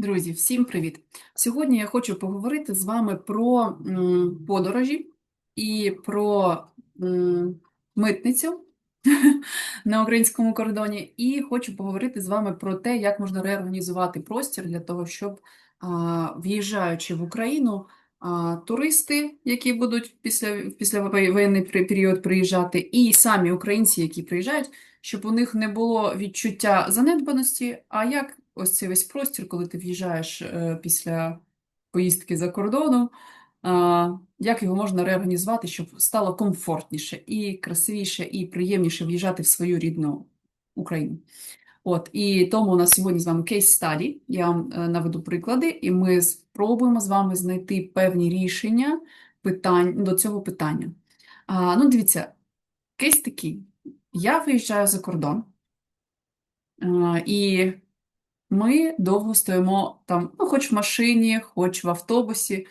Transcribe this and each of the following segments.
Друзі, всім привіт! Сьогодні я хочу поговорити з вами про подорожі і про митницю на українському кордоні. І хочу поговорити з вами про те, як можна реорганізувати простір для того, щоб, в'їжджаючи в Україну, туристи, які будуть після, після воєнний період приїжджати, і самі українці, які приїжджають, щоб у них не було відчуття занедбаності, а як ось цей весь простір, коли ти в'їжджаєш е, після поїздки за кордону, як його можна реорганізувати, щоб стало комфортніше і красивіше, і приємніше в'їжджати в свою рідну Україну. От, і тому у нас сьогодні з вами кейс study. Я вам е, наведу приклади, і ми спробуємо з вами знайти певні рішення питань до цього питання. А, ну, дивіться, кейс такий. Я виїжджаю за кордон, а, і ми довго стоїмо там, ну, хоч в машині, хоч в автобусі.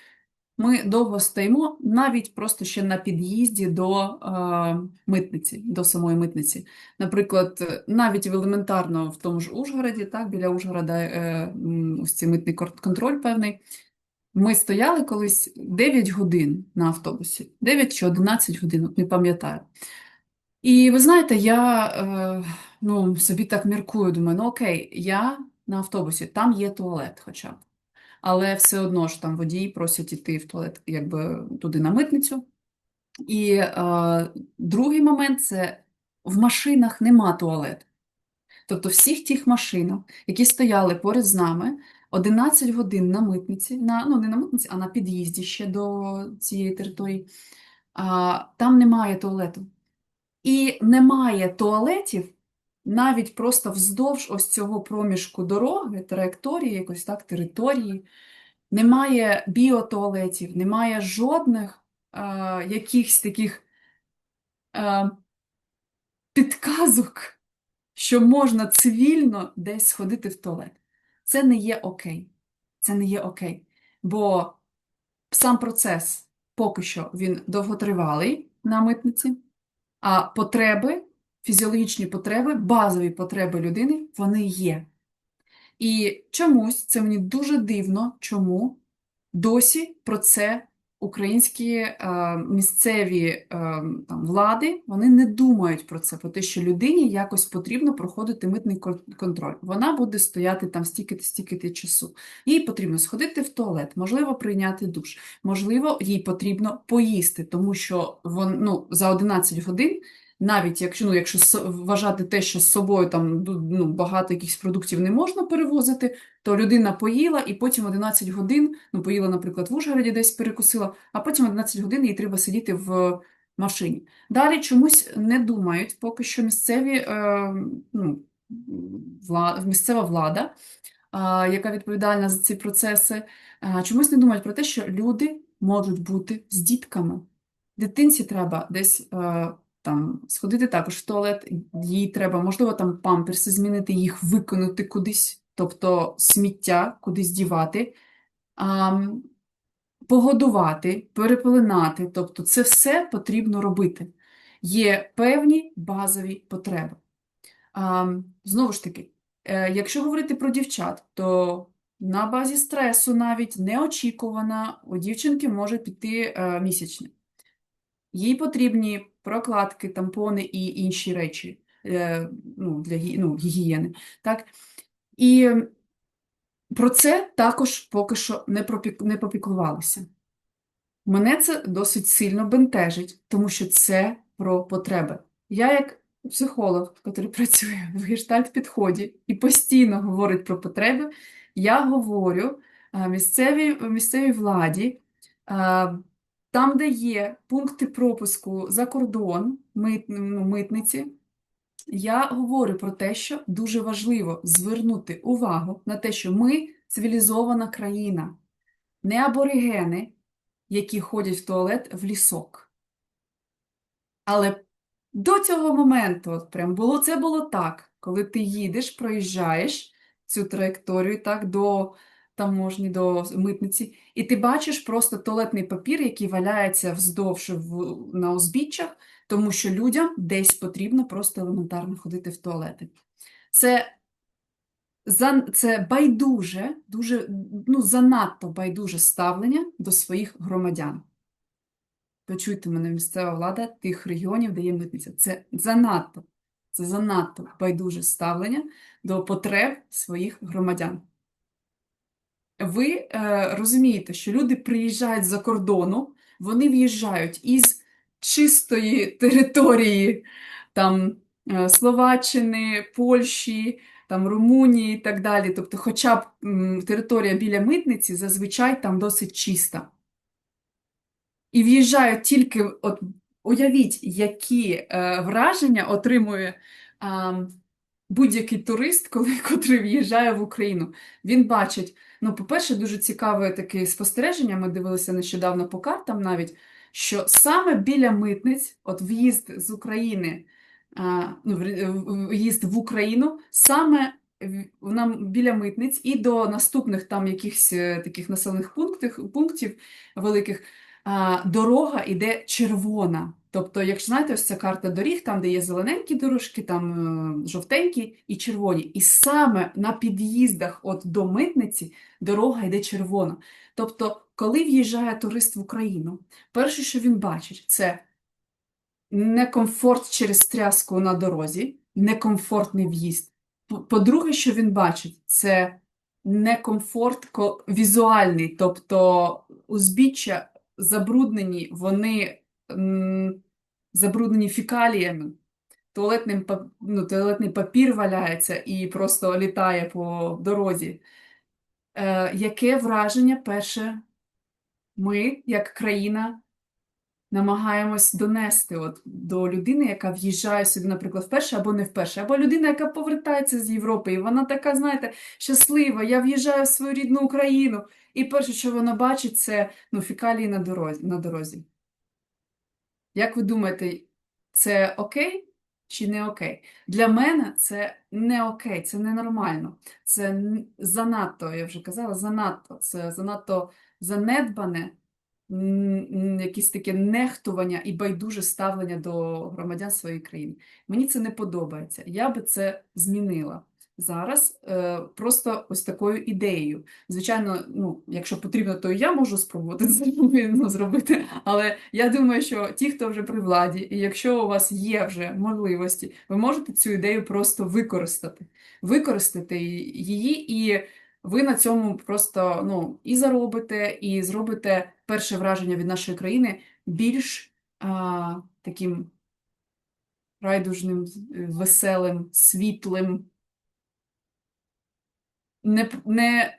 Ми довго стоїмо навіть просто ще на під'їзді до е, митниці, до самої митниці. Наприклад, навіть в елементарно в тому ж Ужгороді, так, біля Ужгорода, е, ось цей митний контроль певний. Ми стояли колись 9 годин на автобусі, 9 чи 11 годин, не пам'ятаю. І ви знаєте, я е, ну, собі так міркую, думаю, ну окей, я на автобусі, там є туалет хоча б. Але все одно ж там водії просять іти в туалет, якби туди на митницю. І е, другий момент це в машинах нема туалету. Тобто всіх тих машинах, які стояли поряд з нами, 11 годин на митниці, на, ну не на митниці, а на під'їзді ще до цієї території, а, там немає туалету. І немає туалетів навіть просто вздовж ось цього проміжку дороги, траєкторії, якось так, території. Немає біотуалетів, немає жодних е, якихось таких е, підказок, що можна цивільно десь сходити в туалет. Це не є окей. Це не є окей. Бо сам процес поки що він довготривалий на митниці, а потреби, фізіологічні потреби, базові потреби людини, вони є. І чомусь це мені дуже дивно, чому досі про це українські е, місцеві е, там, влади вони не думають про це, про те, що людині якось потрібно проходити митний контроль. Вона буде стояти там стільки-то, стільки часу. Їй потрібно сходити в туалет, можливо, прийняти душ, можливо, їй потрібно поїсти, тому що вон, ну, за 11 годин навіть якщо, ну, якщо вважати те, що з собою там ну, багато якихось продуктів не можна перевозити, то людина поїла і потім 11 годин, ну, поїла, наприклад, в Ужгороді десь перекусила, а потім 11 годин їй треба сидіти в машині. Далі чомусь не думають, поки що місцеві, е, ну, вла, місцева влада, а, яка відповідальна за ці процеси, а, чомусь не думають про те, що люди можуть бути з дітками. Дитинці треба десь е, там сходити також в туалет, їй треба, можливо, там памперси змінити, їх викинути кудись, тобто сміття кудись дівати, а, погодувати, перепеленати, тобто це все потрібно робити. Є певні базові потреби. А, знову ж таки, е, якщо говорити про дівчат, то на базі стресу навіть неочікувано у дівчинки може піти е, місячне. Їй потрібні прокладки, тампони і інші речі е, ну, для ну, гігієни. Так? І про це також поки що не, пропік... не попіклувалися. Мене це досить сильно бентежить, тому що це про потреби. Я, як психолог, який працює в гештальт-підході і постійно говорить про потреби, я говорю а, місцевій, місцевій владі, а, там, де є пункти пропуску за кордон, мит, ну, митниці, я говорю про те, що дуже важливо звернути увагу на те, що ми цивілізована країна, не аборигени, які ходять в туалет в лісок. Але до цього моменту, прям було це було так, коли ти їдеш, проїжджаєш цю траєкторію так до таможні, до митниці, і ти бачиш просто туалетний папір, який валяється вздовж в, на узбіччях, тому що людям десь потрібно просто елементарно ходити в туалети. Це за, це байдуже, дуже, ну, занадто байдуже ставлення до своїх громадян. Почуйте мене, місцева влада тих регіонів, де є митниця. Це занадто, це занадто байдуже ставлення до потреб своїх громадян. Ви е, розумієте, що люди приїжджають з-за кордону, вони в'їжджають із чистої території там, е, Словаччини, Польщі, там, Румунії і так далі. Тобто, хоча б м, територія біля митниці зазвичай там досить чиста. І в'їжджають тільки, от уявіть, які е, враження отримує а, будь-який турист, коли котрий в'їжджає в Україну. Він бачить, ну, по-перше, дуже цікаве таке спостереження. Ми дивилися нещодавно по картам навіть, що саме біля митниць, от в'їзд з України, ну, в'їзд в Україну, саме нам біля митниць і до наступних там якихось е, таких населених пунктів, пунктів великих дорога іде червона. Тобто, якщо знаєте, ось ця карта доріг, там, де є зелененькі дорожки, там е, жовтенькі і червоні. І саме на під'їздах от до митниці дорога йде червона. Тобто, коли в'їжджає турист в Україну, перше, що він бачить, це некомфорт через тряску на дорозі, некомфортний в'їзд. По- По-друге, що він бачить, це некомфорт ко- візуальний, тобто узбіччя забруднені, вони забруднені фекаліями, туалетним, ну, туалетний папір валяється і просто літає по дорозі. Е, яке враження перше ми, як країна, намагаємось донести от, до людини, яка в'їжджає сюди, наприклад, вперше або не вперше, або людина, яка повертається з Європи, і вона така, знаєте, щаслива, я в'їжджаю в свою рідну Україну. І перше, що вона бачить, це ну, фекалії на дорозі, на дорозі. Як ви думаєте, це окей чи не окей? Для мене це не окей, це ненормально. Це занадто, я вже казала, занадто. Це занадто занедбане, якесь таке нехтування і байдуже ставлення до громадян своєї країни. Мені це не подобається. Я би це змінила. Зараз е, просто ось такою ідеєю. Звичайно, ну, якщо потрібно, то я можу спробувати це ну, зробити. Але я думаю, що ті, хто вже при владі, і якщо у вас є вже можливості, ви можете цю ідею просто використати. Використати її, і ви на цьому просто ну, і заробите, і зробите перше враження від нашої країни більш а, таким райдужним, веселим, світлим не, не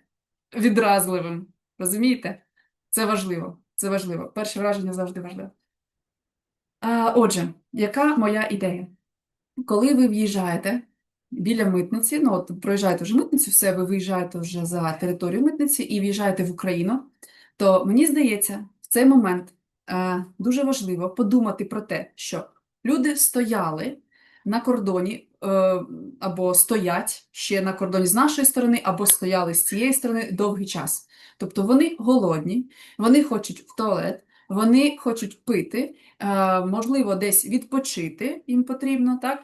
відразливим. Розумієте? Це важливо. Це важливо. Перше враження завжди важливе. А, отже, яка моя ідея? Коли ви в'їжджаєте біля митниці, ну от проїжджаєте вже митницю, все, ви виїжджаєте вже за територію митниці і в'їжджаєте в Україну, то мені здається, в цей момент е, дуже важливо подумати про те, що люди стояли на кордоні або стоять ще на кордоні з нашої сторони, або стояли з цієї сторони довгий час. Тобто вони голодні, вони хочуть в туалет, вони хочуть пити, е, можливо, десь відпочити їм потрібно, так?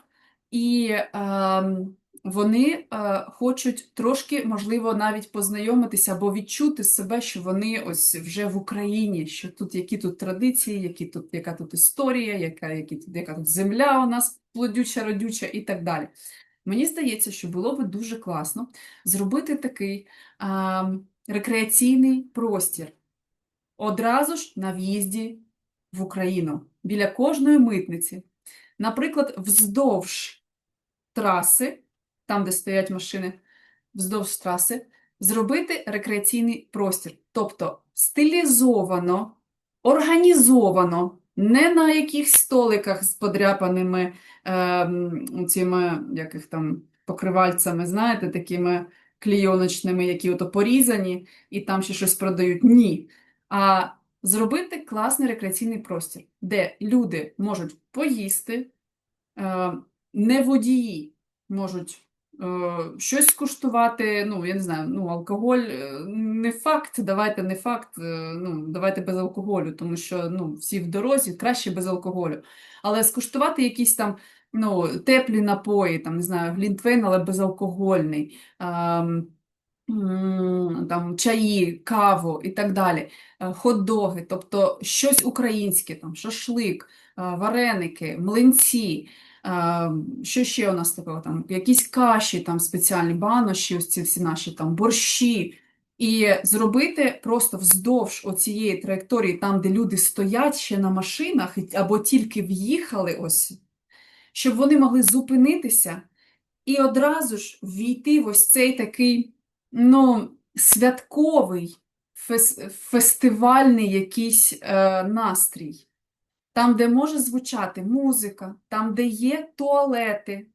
І е, вони е, хочуть трошки, можливо, навіть познайомитися або відчути себе, що вони ось вже в Україні, що тут які тут традиції, які тут, яка тут історія, яка, які, яка тут земля у нас плодюча, родюча і так далі. Мені здається, що було би дуже класно зробити такий а, рекреаційний простір одразу ж на в'їзді в Україну, біля кожної митниці. Наприклад, вздовж траси, там, де стоять машини, вздовж траси, зробити рекреаційний простір. Тобто стилізовано, організовано, не на якихось столиках з подряпаними ем, цими, яких там, покривальцями, знаєте, такими клійоночними, які ото порізані, і там ще щось продають. Ні. А зробити класний рекреаційний простір, де люди можуть поїсти, е, не водії можуть е, щось скуштувати, ну, я не знаю, ну, алкоголь е, не факт, давайте не факт, е, ну, давайте без алкоголю, тому що ну, всі в дорозі, краще без алкоголю. Але скуштувати якісь там ну, теплі напої, там, не знаю, глінтвейн, але безалкогольний, ем, там, чаї, каву і так далі, е, хот-доги, тобто щось українське, там, шашлик, е, вареники, млинці. Е, Що ще у нас такого? Там, якісь каші там спеціальні, баноші, ось ці всі наші там борщі. І зробити просто вздовж оцієї траєкторії, там, де люди стоять ще на машинах, або тільки в'їхали ось, щоб вони могли зупинитися і одразу ж ввійти в ось цей такий, ну, святковий, фестивальний якийсь е, настрій. Там, де може звучати музика, там, де є туалети,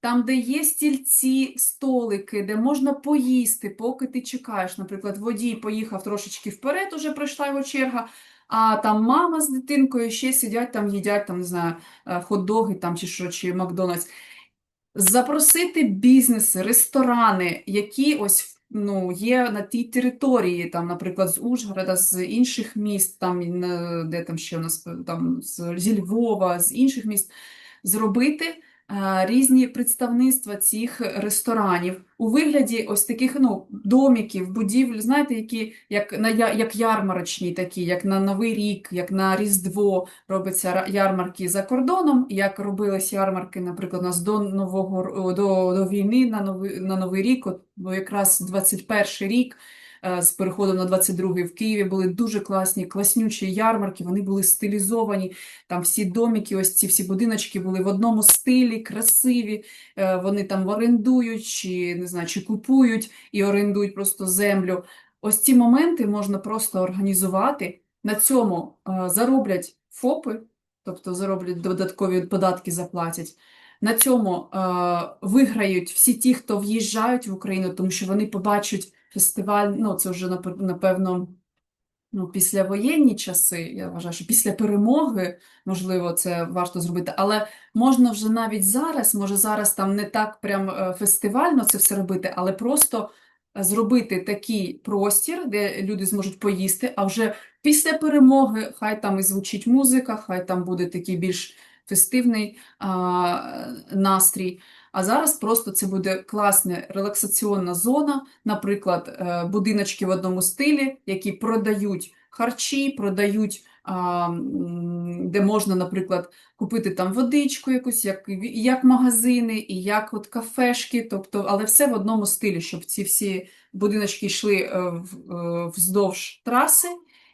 там, де є стільці, столики, де можна поїсти, поки ти чекаєш. Наприклад, водій поїхав трошечки вперед, уже пройшла його черга, а там мама з дитинкою ще сидять там, їдять, там, не знаю, е, хот-доги там, чи що, чи Макдональдс. Запросити бізнеси, ресторани, які ось ну, є на тій території, там, наприклад, з Ужгорода, з інших міст, там, де там ще у нас там, зі Львова, з інших міст, зробити різні представництва цих ресторанів у вигляді ось таких ну, домиків, будівель, знаєте, які як, на, як ярмарочні такі, як на Новий рік, як на Різдво робиться ярмарки за кордоном, як робились ярмарки, наприклад, у нас до Нового до, до війни на Новий, на Новий рік, от, бо якраз 21 рік. Е, З переходом на 22-й в Києві були дуже класні, класнючі ярмарки, вони були стилізовані, там всі домики, ось ці всі будиночки були в одному стилі, красиві, е, вони там орендують, чи, не знаю, чи купують і орендують просто землю. Ось ці моменти можна просто організувати, на цьому е, зароблять ФОПи, тобто зароблять додаткові податки, заплатять. На цьому е, виграють всі ті, хто в'їжджають в Україну, тому що вони побачать фестиваль, ну це вже напевно ну, післявоєнні часи, я вважаю, що після перемоги, можливо, це варто зробити, але можна вже навіть зараз, може зараз там не так прям е, фестивально це все робити, але просто е, зробити такий простір, де люди зможуть поїсти, а вже після перемоги хай там і звучить музика, хай там буде такий більш фестивний а, настрій. А зараз просто це буде класна релаксаційна зона, наприклад, е, будиночки в одному стилі, які продають харчі, продають, де можна, наприклад, купити там водичку якусь, як, як магазини, і як от кафешки, тобто, але все в одному стилі, щоб ці всі будиночки йшли е, е, вздовж траси,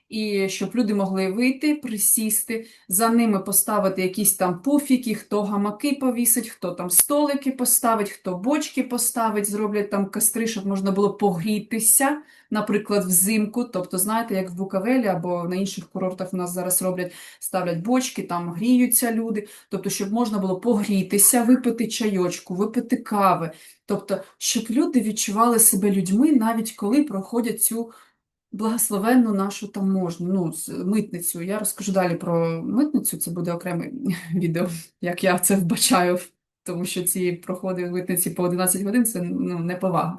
і щоб люди могли вийти, присісти, за ними поставити якісь там пуфіки, хто гамаки повісить, хто там столики поставить, хто бочки поставить, зроблять там костри, щоб можна було погрітися, наприклад, взимку. Тобто, знаєте, як в Букавелі або на інших курортах у нас зараз роблять, ставлять бочки, там гріються люди. Тобто, щоб можна було погрітися, випити чайочку, випити кави. Тобто, щоб люди відчували себе людьми, навіть коли проходять цю благословенну нашу таможню, ну, митницю. Я розкажу далі про митницю, це буде окреме відео, як я це вбачаю, тому що ці проходи в митниці по 11 годин це ну, неповага.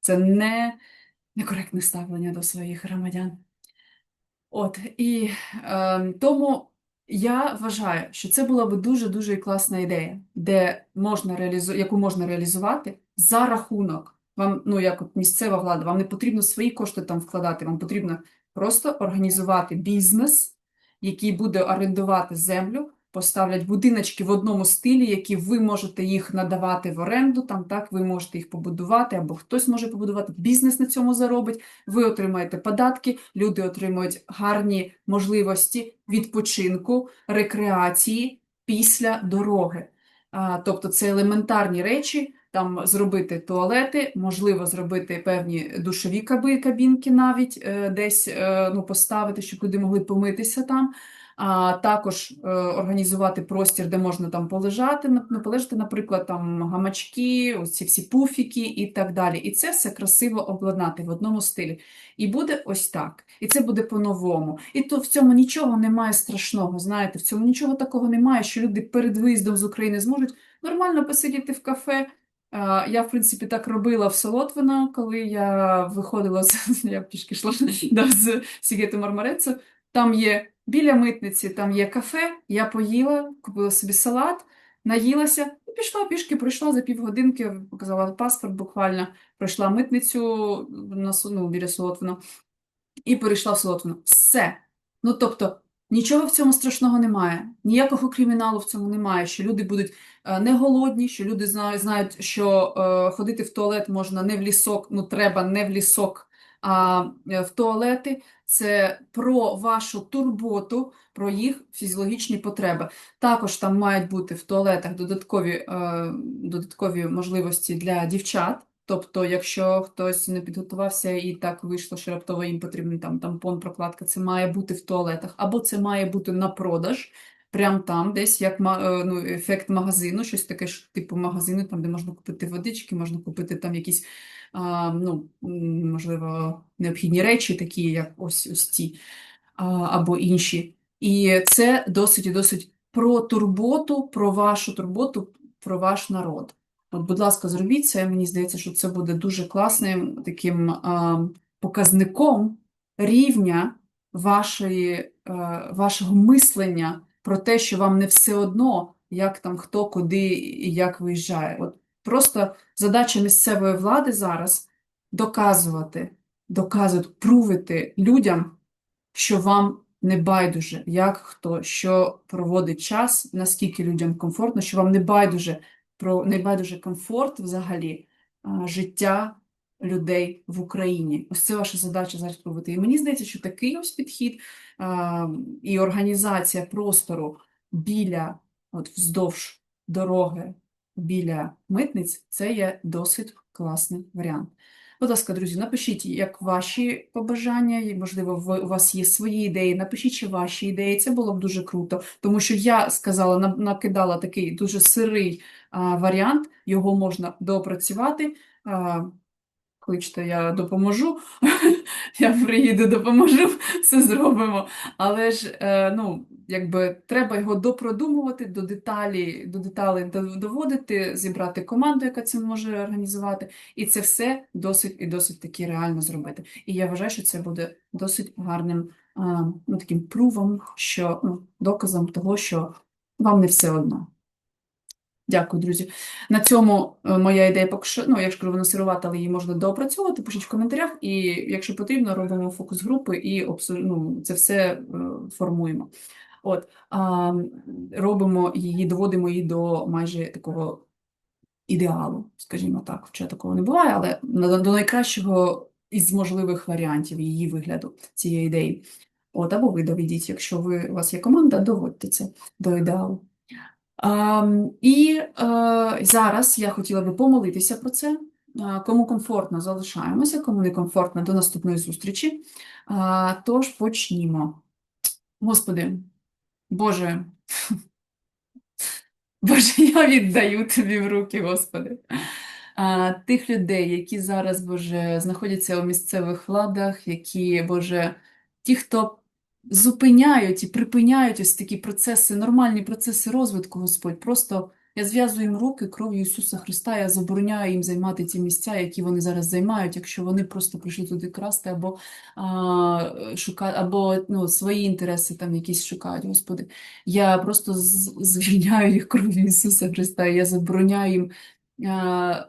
Це не некоректне ставлення до своїх громадян. От, і е, тому я вважаю, що це була би дуже-дуже класна ідея, де можна реалізу... яку можна реалізувати за рахунок. Вам, ну, як от місцева влада, вам не потрібно свої кошти там вкладати, вам потрібно просто організувати бізнес, який буде орендувати землю, поставлять будиночки в одному стилі, які ви можете їх надавати в оренду, там так, ви можете їх побудувати, або хтось може побудувати, бізнес на цьому заробить, ви отримаєте податки, люди отримують гарні можливості відпочинку, рекреації після дороги. А, тобто це елементарні речі, там зробити туалети, можливо, зробити певні душові кабінки навіть е, десь е, ну, поставити, щоб люди могли помитися там. А також е, організувати простір, де можна там полежати, ну, полежати, наприклад, там гамачки, ось ці всі пуфіки і так далі. І це все красиво обладнати в одному стилі. І буде ось так. І це буде по-новому. І то в цьому нічого немає страшного. Знаєте, в цьому нічого такого немає, що люди перед виїздом з України зможуть нормально посидіти в кафе. Я, в принципі, так робила в Солотвино, коли я виходила з я пішки йшла да, з Сігету Мармарецу. Там є біля митниці, там є кафе. Я поїла, купила собі салат, наїлася і пішла пішки, пройшла за півгодинки, показала паспорт буквально, пройшла митницю на ну, біля Солотвина і перейшла в Солотвино. Все. Ну, тобто, нічого в цьому страшного немає, ніякого криміналу в цьому немає, що люди будуть е, не голодні, що люди знають, що е, ходити в туалет можна не в лісок, ну треба не в лісок, а е, в туалети. Це про вашу турботу, про їх фізіологічні потреби. Також там мають бути в туалетах додаткові, додаткові можливості для дівчат. Тобто, якщо хтось не підготувався і так вийшло, що раптово їм потрібен там тампон, прокладка, це має бути в туалетах, або це має бути на продаж, прямо там, десь як е, ну, ефект магазину, щось таке ж типу магазину, там, де можна купити водички, можна купити там якісь, а, ну, можливо, необхідні речі, такі як ось ось ці, а, або інші. І це досить і досить про турботу, про вашу турботу, про ваш народ. От, будь ласка, зробіть це. Мені здається, що це буде дуже класним таким а, показником рівня вашої, е, вашого мислення про те, що вам не все одно, як там хто, куди і як виїжджає. От просто задача місцевої влади зараз доказувати, доказувати, прувити людям, що вам не байдуже, як хто, що проводить час, наскільки людям комфортно, що вам не байдуже про не комфорт взагалі життя людей в Україні. Ось це ваша задача зараз проводити. І мені здається, що такий ось підхід і організація простору біля, от вздовж дороги, біля митниць, це є досить класний варіант. Будь ласка, друзі, напишіть, як ваші побажання, і, можливо, ви, у вас є свої ідеї. Напишіть чи ваші ідеї, це було б дуже круто. Тому що я сказала, на- накидала такий дуже сирий а, варіант, його можна доопрацювати. А, кличте, я допоможу. Я приїду, допоможу, все зробимо. Але ж е, ну, якби треба його допродумувати, до деталі, до деталей доводити, зібрати команду, яка це може організувати. І це все досить і досить таки реально зробити. І я вважаю, що це буде досить гарним а, ну, таким прувом, що ну, доказом того, що вам не все одно. Дякую, друзі. На цьому е, моя ідея поки що, ну, якщо вона сирувата, але її можна доопрацьовувати, пишіть в коментарях, і якщо потрібно, робимо фокус групи і обсу- ну, це все е, формуємо. От, а, робимо її, доводимо її до майже такого ідеалу, скажімо так, хоча такого не буває, але до найкращого із можливих варіантів її вигляду цієї ідеї. От, або ви доведіть, якщо ви, у вас є команда, доводьте це до ідеалу. А, і е, зараз я хотіла би помолитися про це. Кому комфортно, залишаємося, кому не комфортно, до наступної зустрічі. Тож почнімо. Господи, Боже, Боже, я віддаю тобі в руки, Господи. Тих людей, які зараз, Боже, знаходяться у місцевих владах, які, Боже, ті, хто зупиняють і припиняють ось такі процеси, нормальні процеси розвитку, Господь. Просто я зв'язую їм руки кров'ю Ісуса Христа, я забороняю їм займати ті місця, які вони зараз займають, якщо вони просто прийшли туди красти або а, шукати, або ну, свої інтереси там якісь шукають, Господи. Я просто звільняю їх кров'ю Ісуса Христа, я забороняю їм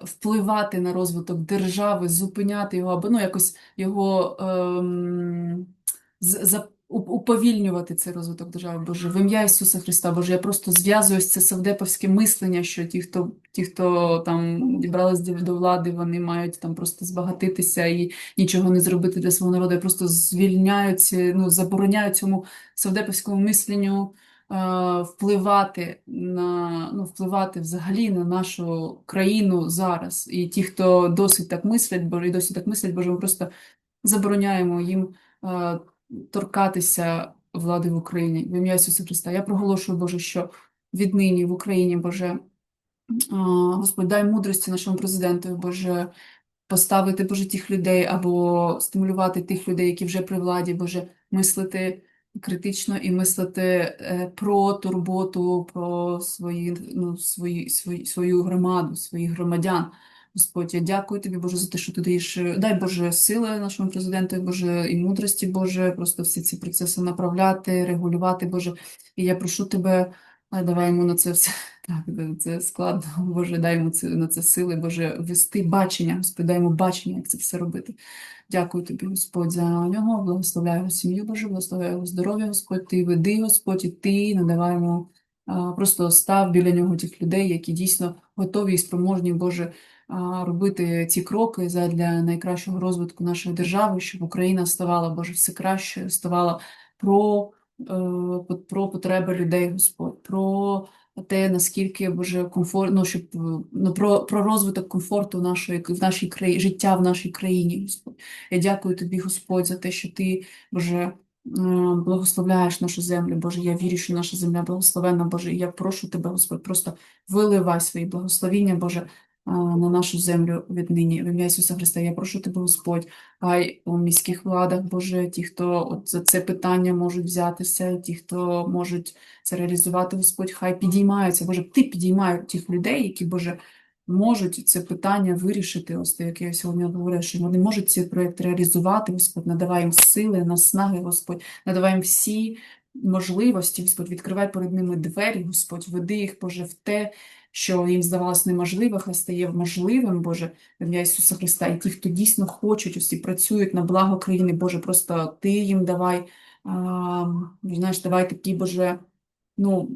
впливати на розвиток держави, зупиняти його, або ну, якось його ем, уповільнювати цей розвиток держави. Боже, в ім'я Ісуса Христа, Боже, я просто зв'язую ось це савдеповське мислення, що ті, хто, ті, хто там дібрались до влади, вони мають там просто збагатитися і нічого не зробити для свого народу. Я просто звільняю ці, ну, забороняю цьому савдеповському мисленню е, впливати на ну, впливати взагалі на нашу країну зараз. І ті, хто досить так мислять, бо і досі так мислять, боже, ми просто забороняємо їм е, торкатися влади в Україні в ім'я Ісуса Христа. Я проголошую, Боже, що віднині в Україні, Боже, Господь, дай мудрості нашому президенту, Боже, поставити, Боже, тих людей або стимулювати тих людей, які вже при владі, Боже, мислити критично і мислити е, про турботу, про свої, ну, свої, свої, свою громаду, своїх громадян. Господь, я дякую тобі, Боже, за те, що ти даєш. е, Дай Боже сили нашому президенту, Боже, і мудрості, Боже, просто всі ці процеси направляти, регулювати, Боже. І я прошу тебе давай йому на це все. Так, це складно. Боже, дай йому це, на це сили, Боже, вести бачення, Господи, дай йому бачення, як це все робити. Дякую тобі, Господь, за нього. Благословляю його сім'ю, Боже, благословляю його здоров'я, Господь, ти веди, Господь, і ти надавай йому просто став біля нього тих людей, які дійсно готові і спроможні, Боже, робити ці кроки задля найкращого розвитку нашої держави, щоб Україна ставала, Боже, все краще, ставала про, е, про потреби людей, Господь, про те, наскільки Боже комфортно, щоб е, ну, про, про розвиток комфорту нашої в нашій країні, життя в нашій країні, Господь. Я дякую тобі, Господь, за те, що ти, Боже, благословляєш нашу землю, Боже. Я вірю, що наша земля благословенна, Боже. І я прошу тебе, Господь, просто виливай свої благословіння, Боже, на нашу землю віднині. В ім'я Ісуса Христа. Я прошу тебе, Господь, хай у міських владах, Боже, ті, хто от за це питання можуть взятися, ті, хто можуть це реалізувати, Господь, хай підіймаються. Боже, ти підіймай тих людей, які, Боже, можуть це питання вирішити. Ось те, як я сьогодні говорила, що вони можуть цей проєкт реалізувати, Господь, надавай їм сили, наснаги, Господь, надавай їм всі можливості, Господь, відкривай перед ними двері, Господь, веди їх, Боже, в те, що їм здавалось неможливим, хай стає можливим, Боже, для Ісуса Христа. І ті, хто дійсно хочуть, ось і працюють на благо країни, Боже, просто Ти їм давай, а, знаєш, давай такі, Боже, ну,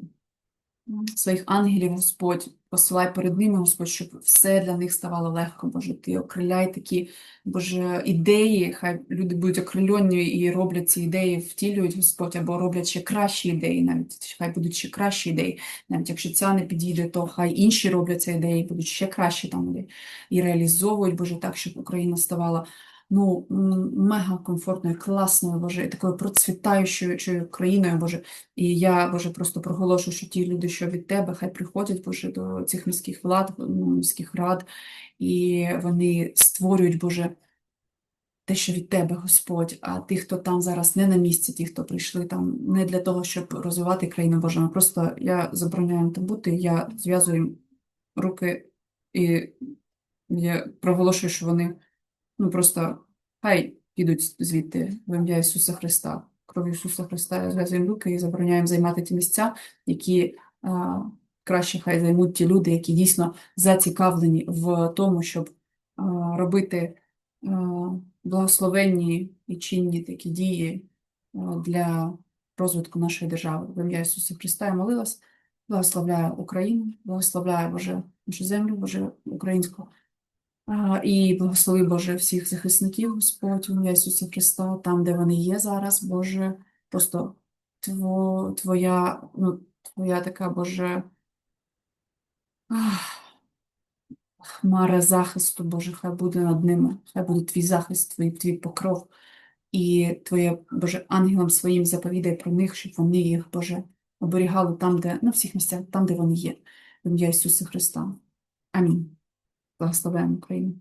своїх ангелів, Господь, посилай перед ними, Господь, щоб все для них ставало легко, Боже. Ти окриляй такі, Боже, ідеї, хай люди будуть окрильонні і роблять ці ідеї, втілюють, Господь, або роблять ще кращі ідеї, навіть хай будуть ще кращі ідеї. Навіть якщо ця не підійде, то хай інші роблять ці ідеї, будуть ще кращі там. І реалізовують, Боже, так, щоб Україна ставала ну, мега комфортною, класною, Боже, такою процвітаючою країною, Боже. І я, Боже, просто проголошую, що ті люди, що від Тебе, хай приходять, Боже, до цих міських влад, міських рад, і вони створюють, Боже, те, що від Тебе, Господь, а ті, хто там зараз не на місці, ті, хто прийшли там не для того, щоб розвивати країну Боже, а просто я забороняю там бути, я зв'язую руки і я проголошую, що вони Ну просто хай підуть звідти в ім'я Ісуса Христа. Кров'ю Ісуса Христа зв'язуємо руки і забороняємо займати ті місця, які а, краще хай займуть ті люди, які дійсно зацікавлені в тому, щоб а, робити а, благословенні і чинні такі дії для розвитку нашої держави. В ім'я Ісуса Христа я молилась. Благословляю Україну, благословляю Боже нашу землю, Боже українську. І благослови, Боже, всіх захисників, Господь, в Ісуса Христа, там, де вони є зараз, Боже, просто тво, Твоя, ну, Твоя така, Боже, ах, хмара захисту, Боже, хай буде над ними, хай буде Твій захист, Твій, Твій покров, і Твоє, Боже, ангелам своїм заповідай про них, щоб вони їх, Боже, оберігали там, де, на всіх місцях, там, де вони є, в ім'я Ісуса Христа. Амінь. Благословляємо Україну.